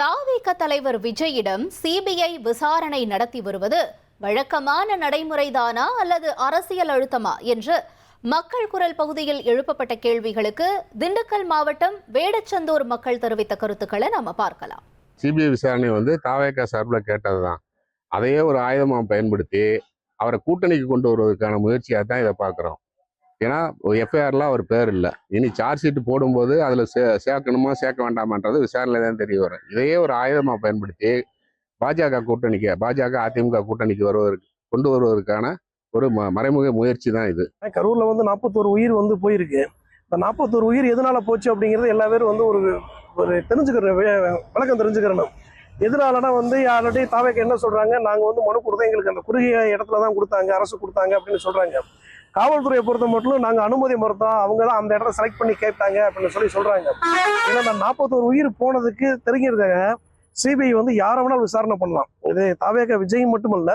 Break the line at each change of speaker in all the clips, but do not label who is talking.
தாவேக தலைவர் விஜயிடம் சிபிஐ விசாரணை நடத்தி வருவது வழக்கமான நடைமுறைதானா அல்லது அரசியல் அழுத்தமா என்று மக்கள் குரல் பகுதியில் எழுப்பப்பட்ட கேள்விகளுக்கு திண்டுக்கல் மாவட்டம் வேடச்சந்தூர் மக்கள் தெரிவித்த கருத்துக்களை நாம பார்க்கலாம்.
சிபிஐ விசாரணை வந்து தாவேக்கா சார்பில் கேட்டது தான் அதையே ஒரு ஆயுதமாக பயன்படுத்தி அவரை கூட்டணிக்கு கொண்டு வருவதற்கான முயற்சியாக தான் இதை பார்க்குறோம். ஏன்னா எஃப்ஐஆர்லாம் அவர் பேர் இல்லை. இனி சார்ஜ் ஷீட் போடும்போது அதில் சே சேர்க்கணுமா சேர்க்க வேண்டாமான்றது விசாரணையில் தான் தெரிய வரும். இதையே ஒரு ஆயுதமாக பயன்படுத்தி பாஜக கூட்டணிக்கு பாஜக அதிமுக கூட்டணிக்கு வருவதற்கு கொண்டு வருவதற்கான ஒரு ம மறைமுக முயற்சி தான் இது.
கரூரில் வந்து நாற்பத்தோரு உயிர் வந்து போயிருக்கு. இந்த நாற்பத்தோரு உயிர் எதனால போச்சு அப்படிங்கிறது எல்லா பேரும் வந்து ஒரு ஒரு தெரிஞ்சுக்கிற விளக்கம் தெரிஞ்சுக்கிறணும். எதனாலனா வந்து ஆல்ரெடி தாவைக்கு என்ன சொல்றாங்க? நாங்க வந்து மனு கொடுத்தோம். எங்களுக்கு அந்த குறுகிய இடத்துல தான் கொடுத்தாங்க. அரசு கொடுத்தாங்க அப்படின்னு சொல்றாங்க. காவல்துறையை பொறுத்த மட்டும் நாங்க அனுமதி மறுத்தோம். அவங்க தான் அந்த இடத்த செலக்ட் பண்ணி கேட்டாங்க அப்படின்னு சொல்லி சொல்றாங்க. ஏன்னா அந்த நாற்பத்தோரு உயிர் போனதுக்கு தெரிஞ்சிருக்காங்க. சிபிஐ வந்து யாரை வேணாலும் விசாரணை பண்ணலாம். இது தாவேக விஜய் மட்டுமல்ல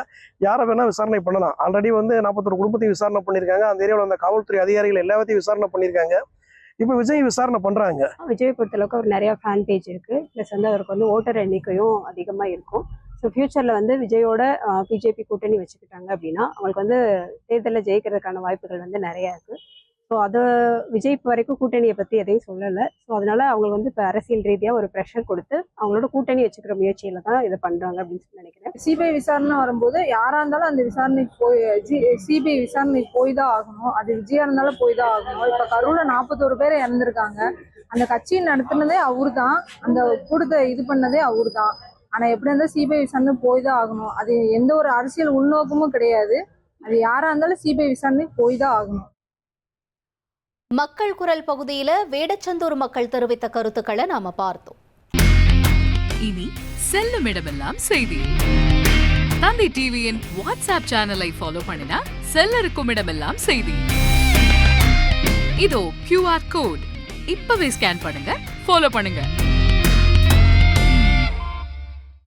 யாரை வேணா விசாரணை பண்ணலாம். ஆல்ரெடி வந்து நாற்பத்தொரு குடும்பத்தையும் விசாரணை பண்ணியிருக்காங்க. அந்த ஏரியாவில் அந்த காவல்துறை அதிகாரிகள் எல்லாத்தையும் விசாரணை பண்ணியிருக்காங்க. இப்போ விஜய் விசாரணை பண்றாங்க.
விஜய் பொறுத்தளவுக்கு அவர் நிறைய ஃபேன் பேஜ் இருக்கு. ப்ளஸ் வந்து அவருக்கு வந்து ஓட்டர் எண்ணிக்கையும் அதிகமா இருக்கும். ஸோ ஃபியூச்சரில் வந்து விஜயோட பிஜேபி கூட்டணி வச்சுக்கிட்டாங்க அப்படின்னா அவங்களுக்கு வந்து தேர்தலில் ஜெயிக்கிறதுக்கான வாய்ப்புகள் வந்து நிறைய இருக்கு. ஸோ அதை விஜய் இப்போ வரைக்கும் கூட்டணியை பற்றி எதையும் சொல்லலை. ஸோ அதனால அவங்க வந்து இப்போ அரசியல் ரீதியாக ஒரு ப்ரெஷர் கொடுத்து அவங்களோட கூட்டணி வச்சுக்கிற முயற்சியில தான் இதை பண்ணுறாங்க அப்படின்னு சொல்லி நினைக்கிறேன்.
சிபிஐ விசாரணை வரும்போது யாராக இருந்தாலும் அந்த விசாரணைக்கு போய் சிபிஐ விசாரணைக்கு போய் தான் ஆகணும். அது விஜயா இருந்தாலும் போய் தான் ஆகணும். இப்போ கரூரில் நாற்பத்தோரு பேர் இறந்துருக்காங்க. அந்த கட்சியை நடத்துனதே அவரு தான் அந்த கூட்டத்தை இது பண்ணதே அவரு தான் ஆனால் எப்படி இருந்தால் சிபிஐ விசாரணை போய் தான் ஆகணும். அது எந்த ஒரு அரசியல் உள்நோக்கமும் கிடையாது. அது யாராக இருந்தாலும் சிபிஐ விசாரணைக்கு போய் தான் ஆகணும்.
மக்கள் குரல் பகுதியில வேடச்சந்தூர் மக்கள் தெரிவித்த கருத்துக்களை நாம பார்த்தோம்.
இனி செல்லும் இடமெல்லாம் செய்தி. தந்தி டிவியின் வாட்ஸ்அப் சேனலை ஃபாலோ பண்ணினா செல்ல இருக்கும் இடமெல்லாம் செய்தி. இதோ கியூஆர் கோட் இப்பவே ஸ்கேன் பண்ணுங்க ஃபாலோ பண்ணுங்க.